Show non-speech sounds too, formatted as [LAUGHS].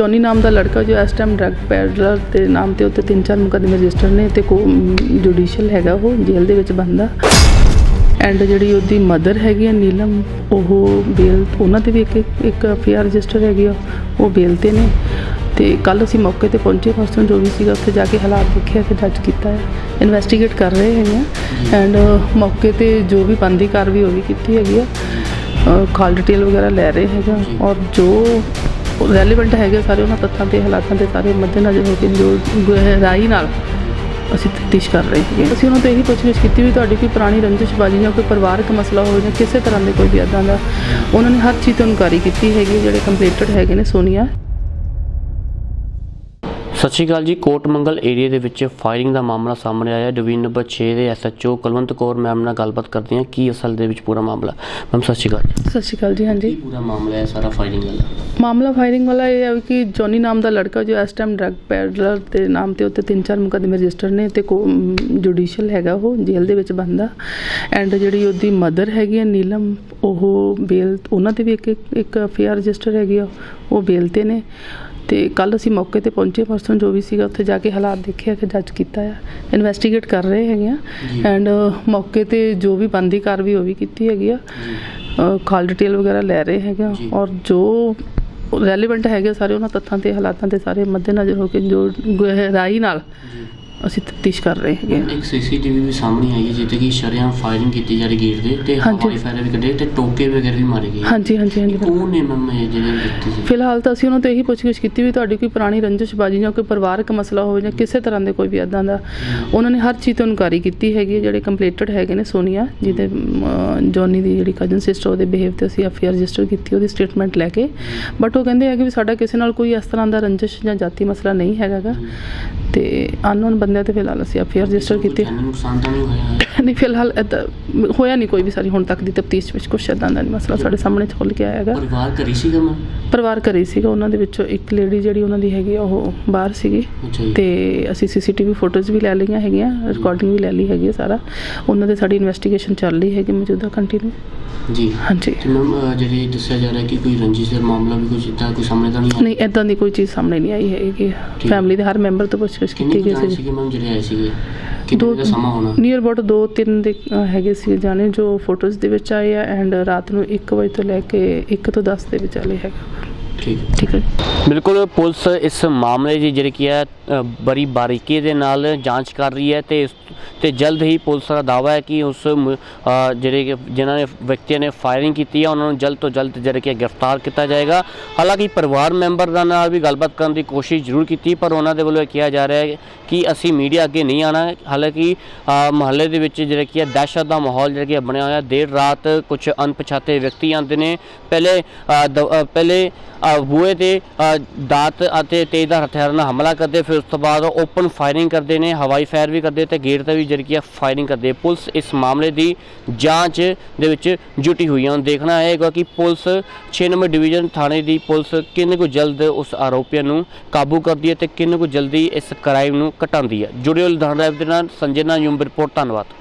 Johnny ਨਾਮ ਦਾ ਲੜਕਾ ਜੋ ਇਸ ਟਾਈਮ ਡਰੱਗ ਪੈਡਲਰ ਦੇ ਨਾਮ ਤੇ ਉੱਤੇ ਤਿੰਨ ਚਾਰ ਮੁਕੱਦਮੇ ਰਜਿਸਟਰ ਨੇ ਤੇ ਕੋ ਜੁਡੀਸ਼ੀਅਲ ਹੈਗਾ ਉਹ ਜੇਲ੍ਹ ਦੇ ਵਿੱਚ ਬੰਦਾ। ਐਂਡ ਜਿਹੜੀ ਉਹਦੀ ਮਦਰ ਹੈਗੀ ਆ ਨੀਲਮ, ਉਹ ਬੇਲ ਉਹਨਾਂ ਤੇ ਵੀ ਇੱਕ ਇੱਕ ਐਫਆਰ ਰਜਿਸਟਰ ਹੈਗੀ ਆ, ਉਹ ਬੇਲ ਤੇ ਨੇ। ਤੇ ਕੱਲ ਅਸੀਂ ਮੌਕੇ ਤੇ ਪਹੁੰਚੇ ਪਰਸੋਂ ਜੋ ਵੀ ਸੀਗਾ ਉੱਥੇ ਜਾ ਕੇ ਹਾਲਾਤ ਦੇਖਿਆ ਤੇ ਜੱਜ ਕੀਤਾ ਹੈ। ਇਨਵੈਸਟੀਗੇਟ ਕਰ ਰਹੇ ਹੈਗੇ ਆ। ਐਂਡ ਮੌਕੇ ਤੇ ਜੋ ਵੀ ਬੰਦੀ ਕਾਰਵਾਈ ਉਹ ਵੀ ਕੀਤੀ ਹੈਗੀ ਆ। ਕਾਲ ਡਿਟੇਲ ਵਗੈਰਾ ਲੈ ਰਹੇ ਹੈਗਾ ਔਰ ਜੋ ਰੈਲੇਵੈਂਟ ਹੈਗੇ ਸਾਰੇ ਉਹਨਾਂ ਤੱਥਾਂ ਤੇ, ਹਾਲਾਤਾਂ ਦੇ ਸਾਰੇ ਮੱਦੇਨਜ਼ਰ ਹੋ ਕੇ ਜੋ ਗਹਿਰਾਈ ਨਾਲ ਅਸੀਂ ਤਫਤੀਸ਼ ਕਰ ਰਹੇ ਸੀਗੇ। ਅਸੀਂ ਉਹਨਾਂ ਤੋਂ ਇਹੀ ਪੁੱਛਗਿੱਛ ਕੀਤੀ ਵੀ ਤੁਹਾਡੀ ਕੋਈ ਪੁਰਾਣੀ ਰੰਜਿਸ਼ਬਾਜੀ ਜਾਂ ਕੋਈ ਪਰਿਵਾਰਕ ਮਸਲਾ ਹੋਵੇ ਜਾਂ ਕਿਸੇ ਤਰ੍ਹਾਂ ਦੇ ਕੋਈ ਵੀ ਇੱਦਾਂ ਦਾ, ਉਹਨਾਂ ਨੇ ਹਰ ਚੀਜ਼ ਤੋਂ ਇਨਕਾਰੀ ਕੀਤੀ ਹੈਗੀ, ਜਿਹੜੇ ਕੰਪਲੀਟਡ ਹੈਗੇ ਨੇ ਸੋਨੀਆ। ਸਤਿ ਸ਼੍ਰੀ ਅਕਾਲ ਜੀ। ਕੋਟ ਮੰਗਲ ਏਰੀਆ ਦੇ ਵਿੱਚ ਫਾਇਰਿੰਗ ਦਾ ਮਾਮਲਾ ਸਾਹਮਣੇ ਆਇਆ। ਡਿਵੀਜ਼ਨ ਨੰਬਰ 6 ਦੇ ਐਸਐਚਓ ਕੁਲਵੰਤ ਕੌਰ ਮੈਮ ਨਾਲ ਗੱਲਬਾਤ ਕਰਦੇ ਹਾਂ। ਕੀ ਅਸਲ ਦੇ ਵਿੱਚ ਪੂਰਾ ਮਾਮਲਾ? ਮੈਮ ਸਤਿ ਸ਼੍ਰੀ ਅਕਾਲ ਸਤਿ ਸ਼੍ਰੀ ਅਕਾਲ ਜੀ ਹਾਂਜੀ। ਪੂਰਾ ਮਾਮਲਾ ਹੈ ਸਾਰਾ ਫਾਇਰਿੰਗ ਵਾਲਾ? ਮਾਮਲਾ ਫਾਇਰਿੰਗ ਵਾਲਾ ਇਹ ਹੈ ਕਿ ਜੌਨੀ ਨਾਮ ਦਾ ਲੜਕਾ ਜੋ ਇਸ ਟਾਈਮ ਡਰੱਗ ਪੈਡਲਰ ਦੇ ਨਾਮ ਤੇ ਉੱਤੇ ਤਿੰਨ ਚਾਰ ਮੁਕੱਦਮੇ ਰਜਿਸਟਰ ਨੇ ਤੇ ਜੁਡੀਸ਼ੀਅਲ ਹੈਗਾ ਉਹ ਜੇਲ੍ਹ ਦੇ ਵਿੱਚ ਬੰਦਾ। ਐਂਡ ਜਿਹੜੀ ਉਹਦੀ ਮਦਰ ਹੈਗੀ ਆ ਨੀਲਮ ਉਹ ਬੇਲ ਉਹਨਾਂ ਤੇ ਵੀ ਇੱਕ ਇੱਕ ਐਫਆਰ ਰਜਿਸਟਰ ਹੈਗੀ ਉਹ ਬੇਲ ਤੇ ਨੇ। ਤੇ ਕੱਲ ਅਸੀਂ ਮੌਕੇ ਤੇ ਪਹੁੰਚੇ ਪਰਸੋਂ ਜੋ ਵੀ ਸੀਗਾ ਉੱਥੇ ਜਾ ਕੇ ਹਾਲਾਤ ਦੇਖਿਆ ਤੇ ਜੱਜ ਕੀਤਾ ਆ ਇਨਵੈਸਟੀਗੇਟ ਕਰ ਰਹੇ ਹੈਗੇ ਆ। ਐਂਡ ਮੌਕੇ ਤੇ ਜੋ ਵੀ ਬੰਦੀ ਕਾਰਵਾਈ ਉਹ ਵੀ ਕੀਤੀ ਹੈਗੀ ਆ। ਕਾਲ ਡਿਟੇਲ ਵਗੈਰਾ ਲੈ ਰਹੇ ਹੈਗੇ ਆ। ਔਰ ਜੋ ਰੈਲੇਵੈਂਟ ਹੈਗੇ ਸਾਰੇ ਉਹਨਾਂ ਤੱਥਾਂ ਤੇ ਹਾਲਾਤਾਂ ਦੇ ਸਾਰੇ ਮੱਦੇਨਜ਼ਰ ਹੋ ਕੇ ਜੋ ਗਹਿਰਾਈ ਨਾਲ ਅਸੀਂ ਤਫਤੀਸ਼ ਕਰ ਰਹੇ ਹੈਗੇ ਇੱਕ ਸੀਸੀਟੀਵੀ ਵੀ ਸਾਹਮਣੇ ਆਈ ਹੈ ਜਿੱਥੇ ਕਿ ਸ਼ਰੇਆਮ ਫਾਇਰਿੰਗ ਕੀਤੀ ਜਾ ਰਹੀ ਗੇਟ ਦੇ ਤੇ ਹਾਂਜੀ। ਹਵਾਈ ਫਾਇਰ ਵੀ ਕੱਢੇ ਤੇ ਟੋਕੇ ਵਗੈਰਾ ਵੀ ਮਾਰੇ ਗਏ। ਹਾਂਜੀ ਹਾਂਜੀ ਹਾਂਜੀ। ਕੌਣ ਨੇ ਮੈਮ ਇਹ ਜਿਹੜੇ ਵਿਅਕਤੀ ਸੀ? ਫਿਲਹਾਲ ਤਾਂ ਅਸੀਂ ਉਹਨਾਂ ਤੋਂ ਇਹੀ ਪੁੱਛਗਿੱਛ ਕੀਤੀ ਵੀ ਤੁਹਾਡੀ ਕੋਈ ਪੁਰਾਣੀ ਰੰਜਿਸ਼ਬਾਜੀ ਜਾਂ ਕੋਈ ਪਰਿਵਾਰਕ ਮਸਲਾ ਹੋਵੇ ਜਾਂ ਕਿਸੇ ਤਰ੍ਹਾਂ ਦੇ ਕੋਈ ਵੀ ਇਦਾਂ ਦਾ ਉਹਨਾਂ ਨੇ ਹਰ ਚੀਜ਼ ਤੋਂ ਇਨਕਾਰੀ ਕੀਤੀ ਹੈਗੀ ਹੈ, ਜਿਹੜੇ ਕੰਪਲੀਟਡ ਹੈਗੇ ਨੇ ਸੋਨੀਆ ਜਿਹਦੇ ਅਮ, ਜੌਨੀ ਦੀ ਜਿਹੜੀ ਕਜ਼ਨ ਸਿਸਟਰ ਉਹਦੇ ਬਿਹੇਵ ਤੇ ਅਸੀਂ ਐਫਆਰ ਰਜਿਸਟਰ ਕੀਤੀ ਉਹਦੀ ਸਟੇਟਮੈਂਟ ਲੈ ਕੇ। ਬਟ ਉਹ ਕਹਿੰਦੇ ਹੈਗੇ ਵੀ ਸਾਡਾ ਕਿਸੇ ਨਾਲ ਕੋਈ ਇਸ ਤਰ੍ਹਾਂ ਦਾ ਰੰਜਿਸ਼ ਜਾਂ ਜਾਤੀ ਮਸਲਾ ਨਹੀਂ ਹੈਗਾਗਾ। ਤੇ ਅਨਨੋਨ ਬੰਦਿਆਂ ਤੇ ਫਿਲਹਾਲ ਅਸੀਂ ਐਫਆਰ ਰਜਿਸਟਰ ਕੀਤੀ। ਜਾਨੀ ਨੁਕਸਾਨ ਤਾਂ ਨਹੀਂ ਹੋਇਆ? ਹੈ? [LAUGHS] ਨਹੀਂ ਫਿਲਹਾਲ ਏਦਾਂ ਹੋਇਆ ਨਹੀਂ ਕੋਈ ਵੀ ਸਾਰੀ ਹੁਣ ਤੱਕ ਦੀ ਤਫਤੀਸ਼ ਵਿੱਚ ਕੁਛ ਇਦਾਂ ਦਾ ਨਹੀਂ ਮਸਲਾ ਸਾਡੇ ਸਾਹਮਣੇ ਖੁੱਲ ਕੇ ਆਇਆ ਹੈਗਾ। ਪਰਿਵਾਰ ਕਰੀ ਸੀਗਾ ਮੈਂ ਪਰਿਵਾਰ ਘਰੇ ਸੀਗਾ ਉਹਨਾਂ ਦੇ ਵਿੱਚੋਂ ਇੱਕ ਲੇਡੀ ਜਿਹੜੀ ਉਹਨਾਂ ਦੀ ਹੈਗੀ ਆ, ਉਹ ਬਾਹਰ ਸੀਗੀ। ਅੱਛਾ ਜੀ। ਤੇ ਅਸੀਂ ਸੀਸੀਟੀਵੀ ਫੋਟੋਜ਼ ਵੀ ਲੈ ਲਈਆਂ ਹੈਗੀਆਂ ਰਿਕਾਰਡਿੰਗ ਵੀ ਲੈ ਲਈ ਹੈਗੀ ਆ ਸਾਰਾ। ਉਹਨਾਂ ਦੇ ਸਾਡੀ ਇਨਵੈਸਟੀਗੇਸ਼ਨ ਚੱਲ ਰਹੀ ਹੈਗੀ ਮੌਜੂਦਾ ਕੰਟੀਨਿਊ ਜੀ। ਹਾਂਜੀ। ਤੇ ਮੈਮ ਜਿਹੜੇ ਦੱਸਿਆ ਜਾ ਰਿਹਾ ਕਿ ਕੋਈ ਰੰਜਿਸ਼ ਦਾ ਮਾਮਲਾ ਵੀ ਕੁਝ ਇੱਦਾਂ ਕੋਈ ਸਾਹਮਣੇ ਤਾਂ ਨਹੀਂ ਆਇਆ? ਨਹੀਂ ਇਦਾਂ ਦੀ ਕੋਈ ਚੀਜ਼ ਸਾਹਮਣੇ ਨਹੀਂ ਆਈ ਹੈਗੀ। ਠੀਕ। ਫੈਮਿਲੀ ਦੇ ਹਰ ਮੈਂਬਰ ਤੋਂ ਪੁੱਛਗਿੱਛ ਕਿੰਨੇ ਕੀਤੀ ਕੁ ਗਈ ਜਾਣੇ ਸੀ ਸੀਗੇ ਮੈਮ ਜਿਹੜੇ ਆਏ ਸੀਗੇ? ਕਿੰਨੇ ਦਾ ਸਮਾਂ ਹੋਣਾ? ਨੀਅਰ ਅਬਾਊਟ 2 3 ਦੇ ਅ, ਹੈਗੇ ਸੀ ਜਾਣੇ ਜੋ ਫੋਟੋਜ਼ ਦੇ ਵਿੱਚ ਆਏ ਆ ਐਂਡ ਰਾਤ ਨੂੰ 1 ਵਜੇ ਤੋਂ ਲੈ ਕੇ 1 ਤੋਂ 10 ਦੇ ਵਿਚਾਲੇ ਹੈਗਾ। ਠੀਕ ਠੀਕ ਹੈ। ਬਿਲਕੁਲ ਪੁਲਿਸ ਇਸ ਮਾਮਲੇ ਦੀ ਜਿਹੜੀ ਕੀ ਹੈ ਬੜੀ ਬਾਰੀਕੀ ਦੇ ਨਾਲ ਜਾਂਚ ਕਰ ਰਹੀ ਹੈ ਤੇ ਇਸ- ਤੇ ਜਲਦ ਹੀ ਪੁਲਿਸ ਦਾ ਦਾਅਵਾ ਹੈ ਕਿ ਉਸ ਜਿਹੜੇ ਕਿ ਜਿਨ੍ਹਾਂ ਨੇ ਵਿਅਕਤੀਆਂ ਨੇ ਫਾਇਰਿੰਗ ਕੀਤੀ ਹੈ ਉਹਨਾਂ ਨੂੰ ਜਲਦ ਤੋਂ ਜਲਦ ਜਿਹੜਾ ਕਿ ਗ੍ਰਿਫਤਾਰ ਕੀਤਾ ਜਾਏਗਾ। ਹਾਲਾਂਕਿ ਪਰਿਵਾਰ ਮੈਂਬਰ ਦਾ ਨਾਲ ਵੀ ਗੱਲਬਾਤ ਕਰਨ ਦੀ ਕੋਸ਼ਿਸ਼ ਜ਼ਰੂਰ ਕੀਤੀ ਪਰ ਉਹਨਾਂ ਦੇ ਵੱਲੋਂ ਇਹ ਕਿਹਾ ਜਾ ਰਿਹਾ ਹੈ ਕਿ ਅਸੀਂ ਮੀਡੀਆ ਅੱਗੇ ਨਹੀਂ ਆਣਾ ਹਾਲਾਂਕਿ ਮੁਹੱਲੇ ਦੇ ਵਿੱਚ ਜਿਹੜਾ ਕੀ ਹੈ ਦਹਿਸ਼ਤ ਦਾ ਮਾਹੌਲ ਜਿਹੜਾ ਕਿ ਬਣਿਆ ਹੋਇਆ ਦੇਰ ਰਾਤ ਕੁਝ ਅਣਪਛਾਤੇ ਵਿਅਕਤੀ ਆਉਂਦੇ ਨੇ। ਪਹਿਲੇ ਪਹਿਲੇ ਬੂਹੇ ਤੇ ਦਾਤ ਅਤੇ ਤੇਜ਼ਧਾਰ ਹਥਿਆਰਾਂ ਨਾਲ ਹਮਲਾ ਕਰਦੇ, ਫਿਰ ਉਸ ਤੋਂ ਬਾਅਦ ਓਪਨ ਫਾਇਰਿੰਗ ਕਰਦੇ ਨੇ, ਹਵਾਈ ਫਾਇਰ ਵੀ ਕਰਦੇ ਤੇ ਗੇਟ ਤੇ ਵੀ ਜਿਹੜੀ ਫਾਇਰਿੰਗ ਕਰਦੇ। ਪੁਲਿਸ ਇਸ ਮਾਮਲੇ ਦੀ ਜਾਂਚ ਦੇ ਵਿੱਚ ਜੁਟੀ ਹੋਈ ਹੈ ਹੁਣ ਦੇਖਣਾ ਹੈਗਾ ਕਿ ਪੁਲਿਸ 6 ਨੰਬਰ ਡਿਵੀਜ਼ਨ ਥਾਣੇ ਦੀ ਪੁਲਿਸ ਕਿੰਨੇ ਕੁ ਜਲਦ ਉਸ ਆਰੋਪੀਆਂ ਨੂੰ ਕਾਬੂ ਕਰਦੀ ਹੈ ਤੇ ਕਿੰਨੇ ਕੁ ਜਲਦੀ ਇਸ ਕ੍ਰਾਈਮ ਨੂੰ ਘਟਾਉਂਦੀ ਹੈ। ਜੁੜਿਓ ਲੁਧਿਆਣਾ ਦੇ ਨਾਲ ਸੰਜੇ ਨਾਲ ਯੂਮ ਰਿਪੋਰਟ। ਧੰਨਵਾਦ।